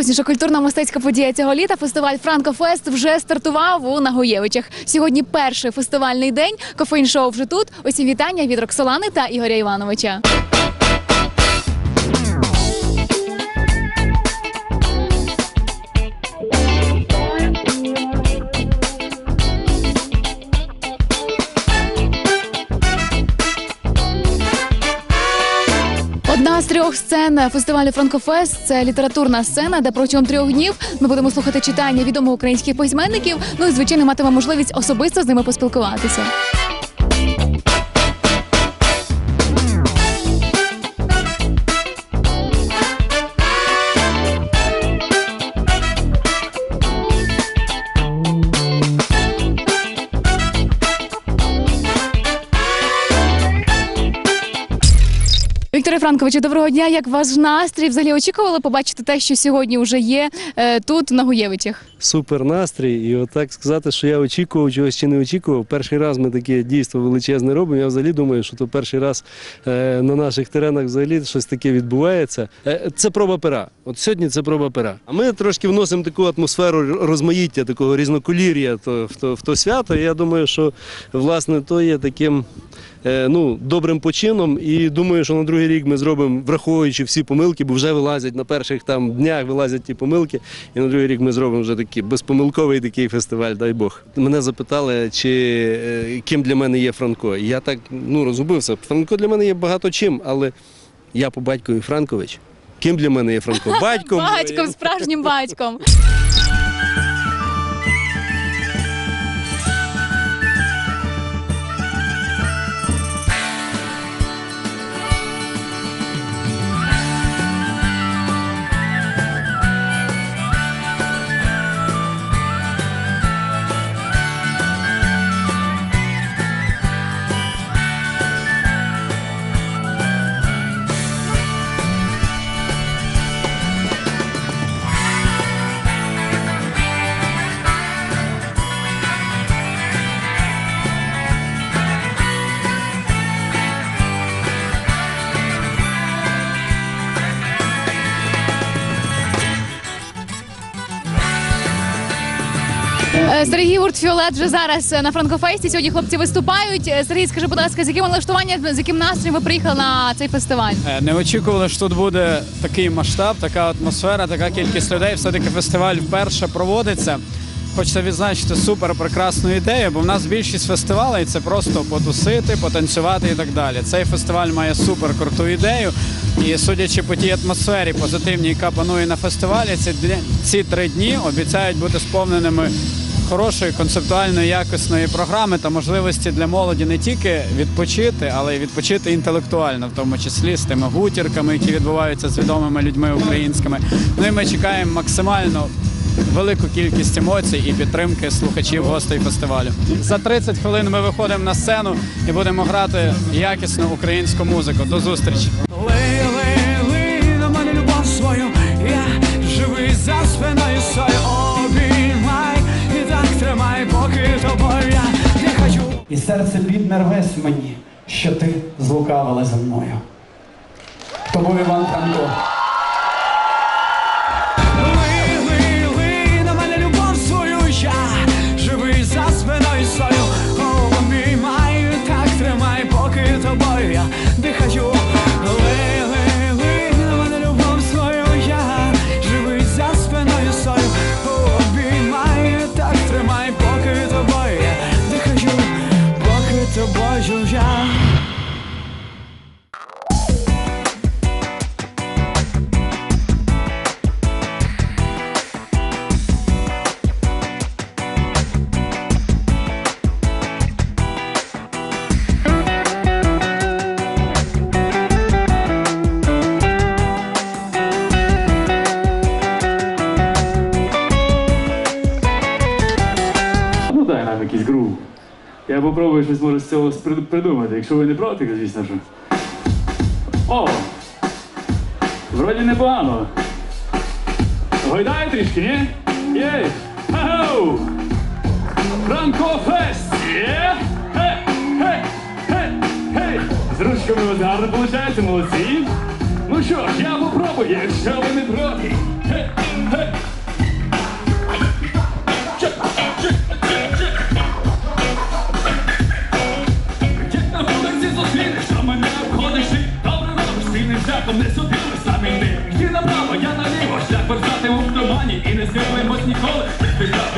Найграндіозніша культурно-мистецька подія цього літа фестиваль Франкофест вже стартував у Нагоєвичах. Сьогодні перший фестивальний день. Кофеїн-шоу вже тут. Усі вітання від Роксолани та Ігоря Івановича. Трьох сцен фестивалю Франкофест це літературна сцена, де протягом трьох днів ми будемо слухати читання відомих українських письменників. Ну і звичайно матиме можливість особисто з ними поспілкуватися. Франковичу, доброго дня. Як ваш настрій? Взагалі очікували побачити те, що сьогодні вже є е, тут, в Нагоєвичах? супер настрій. І отак сказати, що я очікував, чогось чи не очікував. Перший раз ми таке дійство величезне робимо. Я взагалі думаю, що то перший раз е, на наших теренах взагалі щось таке відбувається. Е, це проба пера. От сьогодні це проба пера. А ми трошки вносимо таку атмосферу розмаїття, такого різноколір'я в, то, в то свято. І я думаю, що власне то є таким. Е, Ну, добрим почином, і думаю, що на другий рік ми зробимо, враховуючи всі помилки, бо вже вилазять на перших там днях, вилазять ті помилки. І на другий рік ми зробимо вже такий безпомилковий такий фестиваль, дай Бог. Мене запитали, чи е, ким для мене є Франко. І Я так ну розгубився. Франко для мене є багато чим, але я по батькові Франкович. Ким для мене є Франко? Батьком. Батьком, справжнім батьком. Сергій гурт Фіолет вже зараз е, на Франкофесті. Сьогодні хлопці виступають. Е, Сергій, скажи, будь ласка, з яким налаштуванням, з яким настроєм ви приїхали на цей фестиваль? Е, Не очікували, що тут буде такий масштаб, така атмосфера, така кількість людей. Все-таки фестиваль вперше проводиться. Хочеться відзначити супер прекрасну ідею, бо в нас більшість фестивалей це просто потусити, потанцювати і так далі. Цей фестиваль має супер круту ідею. І судячи по тій атмосфері позитивній, яка панує на фестивалі, ці, ці три дні обіцяють бути сповненими хорошої концептуальної якісної програми та можливості для молоді не тільки відпочити, але й відпочити інтелектуально, в тому числі з тими гутірками, які відбуваються з відомими людьми українськими. Ну і ми чекаємо максимально. Велику кількість емоцій і підтримки слухачів гостей фестивалю. За 30 хвилин ми виходимо на сцену і будемо грати якісну українську музику. До зустрічі! Лий, лий, лий на мене любов свою, я живий за спиною свою обіймай і так поки тобою не хочу. І серце бідне рвесь мені, що ти злукавила за мною. Тобою Іван Франко. Я попробую щось може з цього придумати, якщо ви не проти, звісно що. О! Вроді непогано. Гойдає трішки, ні? Єй! Фест! Є! Хе! Хе! Хе! Хе! З ручками у вас гарно виходить, молодці! Ну що ж, я попробую, якщо ви не проти.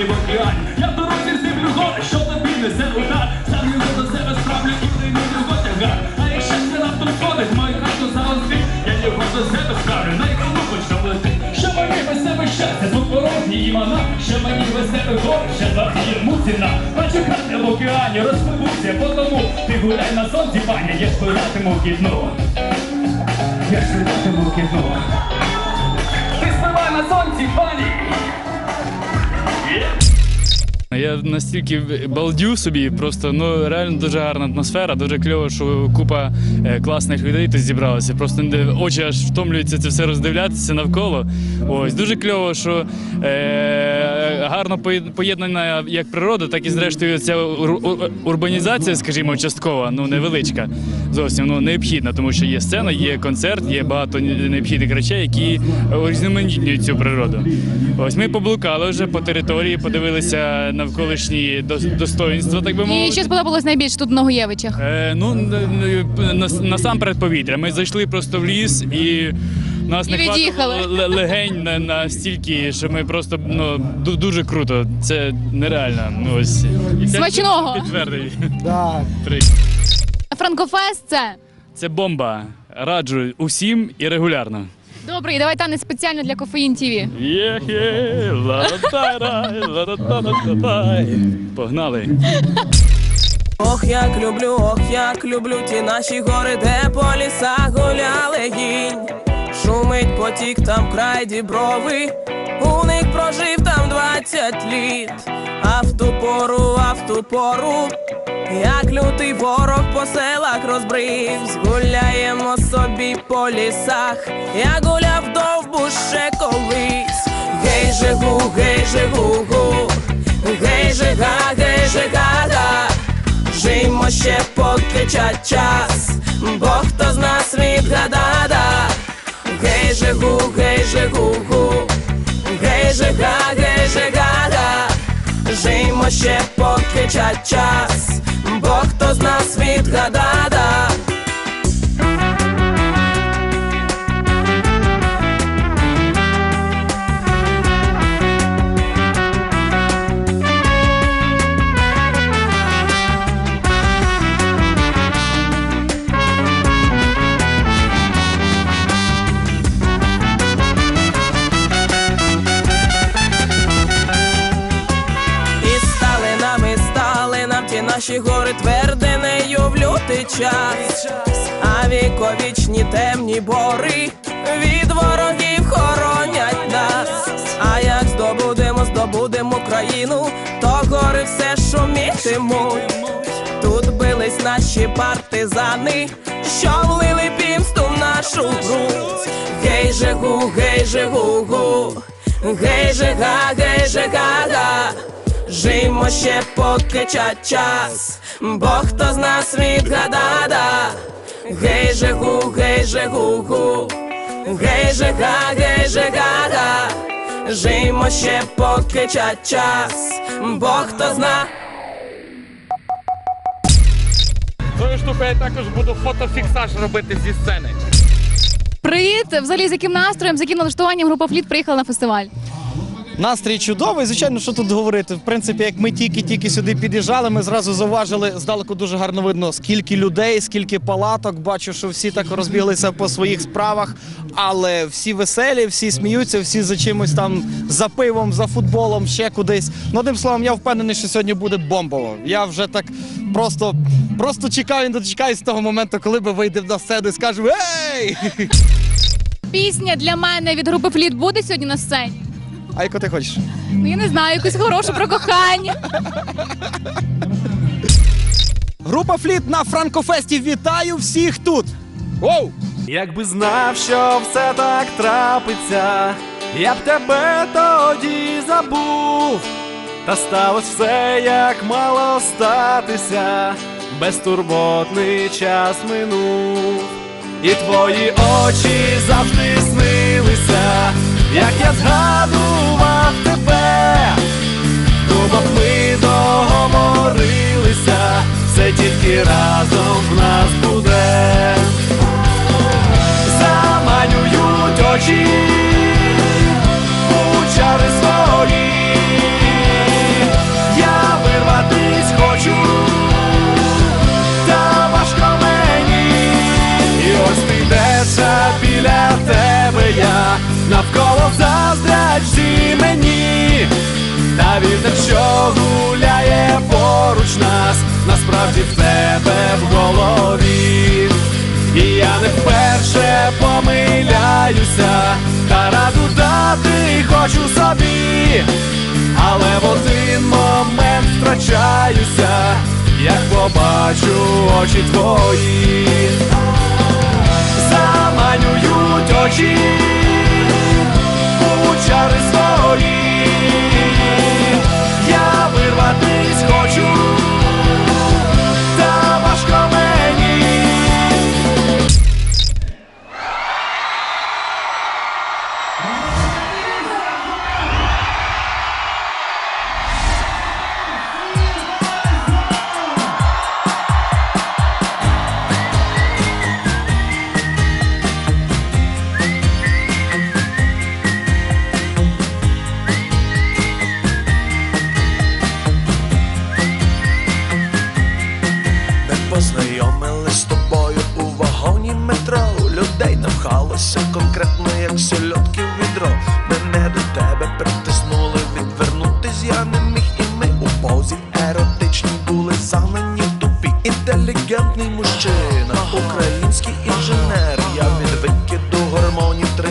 Підписати в океані. Я в дорозі зліплю гори, що тобі несе удар. Сам його до себе справлю і не його тягар. А якщо ще раптом сходить, мою хату за озбіг, я його до себе справлю, на яку хоч що летить. Що мені без себе щастя, тут порожні і мана, що мені без себе гори, ще за йому ціна. Бачу хати в океані, розпливуся, по тому ти гуляй на сонці, пані, я спливатиму в. Я спливатиму в. Ти спливай на сонці, пані! Я настільки балдю собі, просто ну реально дуже гарна атмосфера, дуже кльово, що купа е, класних людей тут зібралася. Просто не- очі аж втомлюються це все роздивлятися навколо. Ось дуже кльово, що е, гарно поєднана як природа, так і зрештою ця ур- ур- урбанізація, скажімо, часткова, ну невеличка, зовсім ну необхідна, тому що є сцена, є концерт, є багато необхідних речей, які урізноманітнюють цю природу. Ось ми поблукали вже по території, подивилися навколишні дос- достоїнства, так би мовити. І що сподобалось найбільше тут в Ногоєвичах? Е, ну насамперед повітря. Ми зайшли просто в ліс і. Нас не від'їхали. хватило л- легень на, настільки, що ми просто ну ду- дуже круто. Це нереально. Ну ось і це Смачного! підтвердить. Так. При- Франкофест це. Це бомба. Раджу усім і регулярно. Добре, і давай танець спеціально для кофеїн ТВ. Є-є, ла-да-да-да-дай. Погнали. Ох, як люблю, ох, як люблю ті наші гори, де по лісах гуляли гінь. Шумить потік там край діброви, у них прожив там двадцять літ. А в ту пору, а в ту пору, як лютий ворог по селах розбривсь, гуляємо собі по лісах, я гуляв довбуш ще колись. Гей же гу, гей же гу гей же га, гей же га га. Жиймо ще поки ча- час, бо хто з нас відгадада. Гей же гу, гей же гу гу, гей же га, гей же га га. Жиймо ще поки ча- час, твердинею час, а віковічні темні бори від ворогів хоронять нас. А як здобудемо, здобудемо країну, то гори все шумітимуть. Тут бились наші партизани, що влили пімсту в нашу грудь. Гей же гу, гей же гу гу, гей же га, гей же га га. Жиймо ще поки ча час, бо хто з нас відгадада. Гей же гу, гей же гу гу, гей же га, гей же га га. Жиймо ще поки ча час, бо хто зна. Тою штукою я також буду фотофіксаж робити зі сцени. Привіт! Взагалі з яким настроєм, з яким налаштуванням група Фліт приїхала на фестиваль? Настрій чудовий. Звичайно, що тут говорити. В принципі, як ми тільки-тільки сюди під'їжджали, ми зразу зауважили, здалеку дуже гарно видно, скільки людей, скільки палаток. Бачу, що всі так розбіглися по своїх справах, але всі веселі, всі сміються, всі за чимось там за пивом, за футболом, ще кудись. Ну, одним словом, я впевнений, що сьогодні буде бомбово. Я вже так просто, просто чекаю, не дочекаюсь того моменту, коли би вийде на сцену і скажу Ей! Пісня для мене від групи Фліт буде сьогодні на сцені. А яку ти хочеш? Ну я не знаю, якусь хорошу про кохання. Група Фліт на Франкофесті. Вітаю всіх тут! Воу! Якби знав, що все так трапиться, я б тебе тоді забув. Та сталося все, як мало статися, безтурботний час минув, і твої очі завжди снилися, як я згадував тебе, думав, ми договорилися, все тільки разом а вітер, що гуляє поруч нас, насправді в тебе в голові. І я не вперше помиляюся, та раду дати хочу собі, але в один момент втрачаюся, як побачу очі твої, заманюють очі у чари свої, you.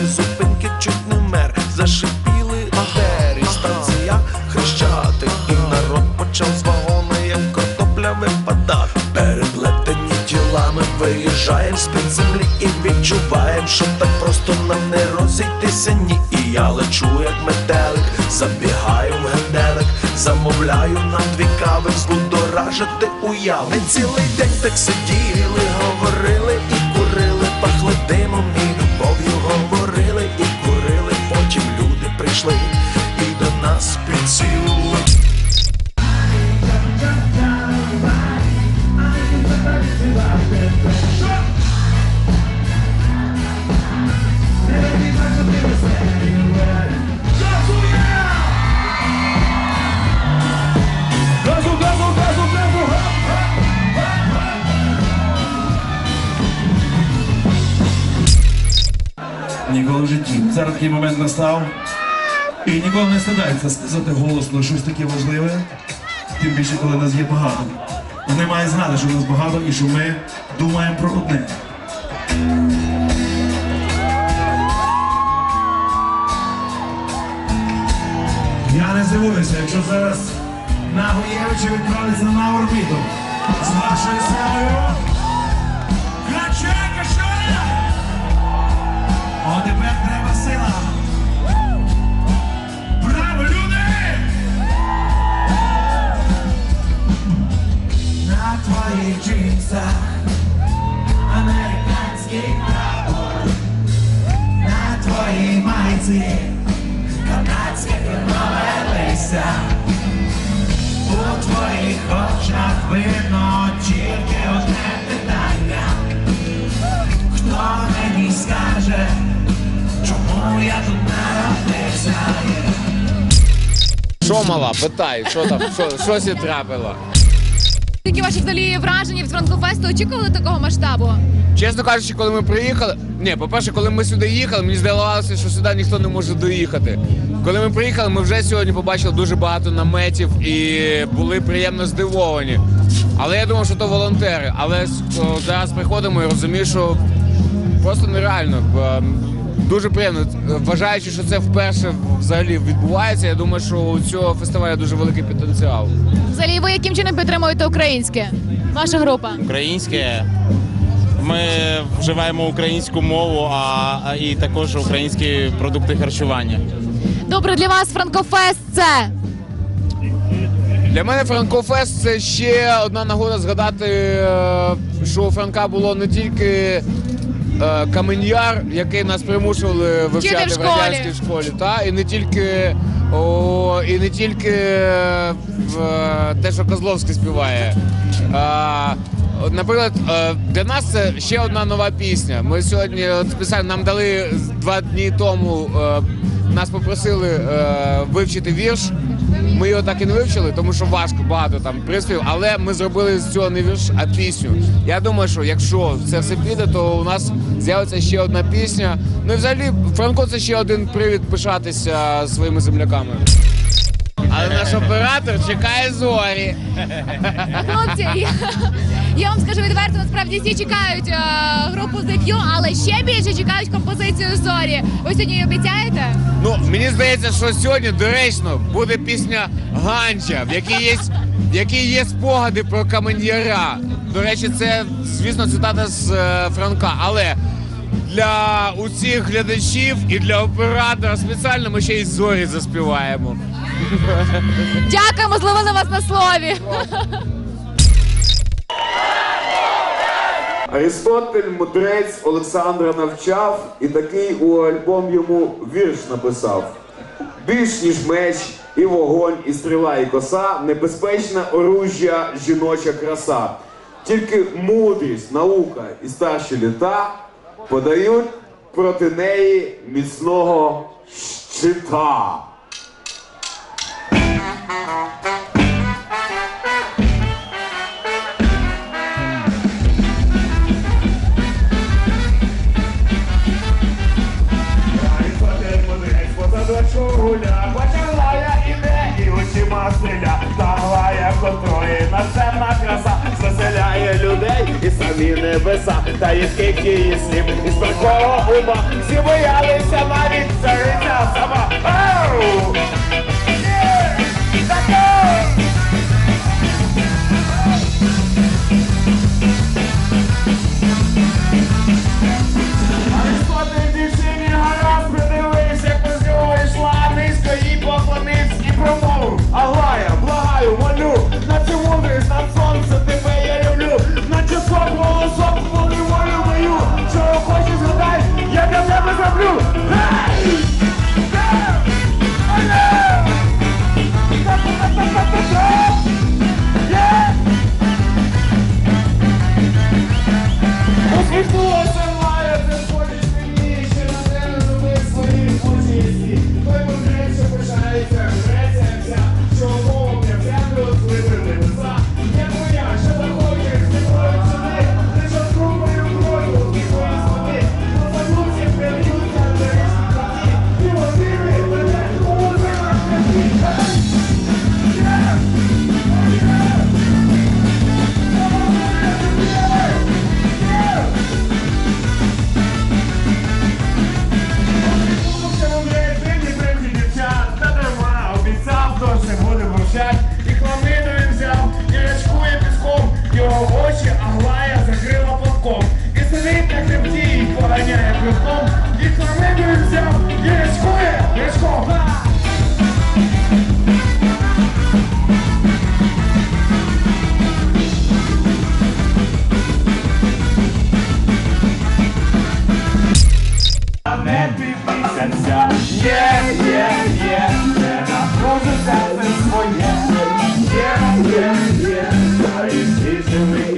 Зупинки чуть не мер Зашипіли двері, станція хрещатик І народ почав з вагона, як картопля випадати Переплетені тілами виїжджаєм з-під землі І відчуваєм, що так просто нам не розійтися ні. І я лечу, як метелик, забігаю в генделик Замовляю на дві кави, збудоражити уяви цілий день так сиділи, такий момент настав. І ніколи не стидається сказати голосно щось таке важливе, тим більше, коли нас є багато. Вони мають знати, що нас багато і що ми думаємо про одне. Я не здивуюся, якщо зараз Нагоєвичі відправиться на орбіту з вашою силою. Качай, качай! О, тепер треба Американський прапор. На твоїй майці канадське фірмове лися. У твоїх очах видно одне питання. Хто мені скаже, чому я тут народився? Що мала? Питай, що там, що, що сі трапило? Які ваші взагалі враження від Франкофесту? Очікували такого масштабу? Чесно кажучи, коли ми приїхали. Ні, по-перше, коли ми сюди їхали, мені здавалося, що сюди ніхто не може доїхати. Коли ми приїхали, ми вже сьогодні побачили дуже багато наметів і були приємно здивовані. Але я думав, що то волонтери. Але зараз приходимо і розумію, що просто нереально. Е, Дуже приємно. Вважаючи, що це вперше взагалі відбувається, я думаю, що у цього фестивалю дуже великий потенціал. Взагалі, ви яким чином підтримуєте українське? Ваша група? українське. Ми вживаємо українську мову, а а і також українські продукти харчування. Добре, для вас Франкофест це Для мене Франкофест це ще одна нагода згадати, е, що у Франка було не тільки е, каменьяр, який нас примушували вивчати в в радянській школі, та і не тільки о, і не тільки е, в, е, те, що Козловський співає. А, Наприклад, е, для нас це ще одна нова пісня. Ми сьогодні от спеціально нам дали два дні тому. Нас попросили е, вивчити вірш. Ми його так і не вивчили, тому що важко багато там приспів, але ми зробили з цього не вірш, а пісню. Я думаю, що якщо це все піде, то у нас з'явиться ще одна пісня. Ну і взагалі Франко це ще один привід пишатися своїми земляками. Але наш оператор чекає зорі. Хлопці, я, вам скажу відверто, насправді всі чекають е, групу The Q, але ще більше чекають композицію зорі. Ви сьогодні її обіцяєте? Ну, мені здається, що сьогодні доречно буде пісня Ганча, в якій є, в якій є спогади про камен'яра. До речі, це, звісно, цитата з е, Франка. Але для усіх глядачів і для оператора спеціально ми ще й зорі заспіваємо. Дякуємо, зловили вас на слові. Аристотель, мудрець Олександра навчав, і такий у альбом йому вірш написав. Більш ніж меч, і вогонь, і стріла, і коса, небезпечне оружжя, жіноча краса. Тільки мудрість, наука і старші літа подають проти неї міцного щита. Людей і самі небеса, та є скільки її слів, із такого ума, всі боялися навіть цариця сама. Ау! Мовчать, і хламидою взяв, і рачкує піском, його очі Аглая закрила платком. І сидить на хребті, і поганяє кругом, і хламидою взяв, і. Ха! А не підписався, є, є, yeah, yeah, I to me.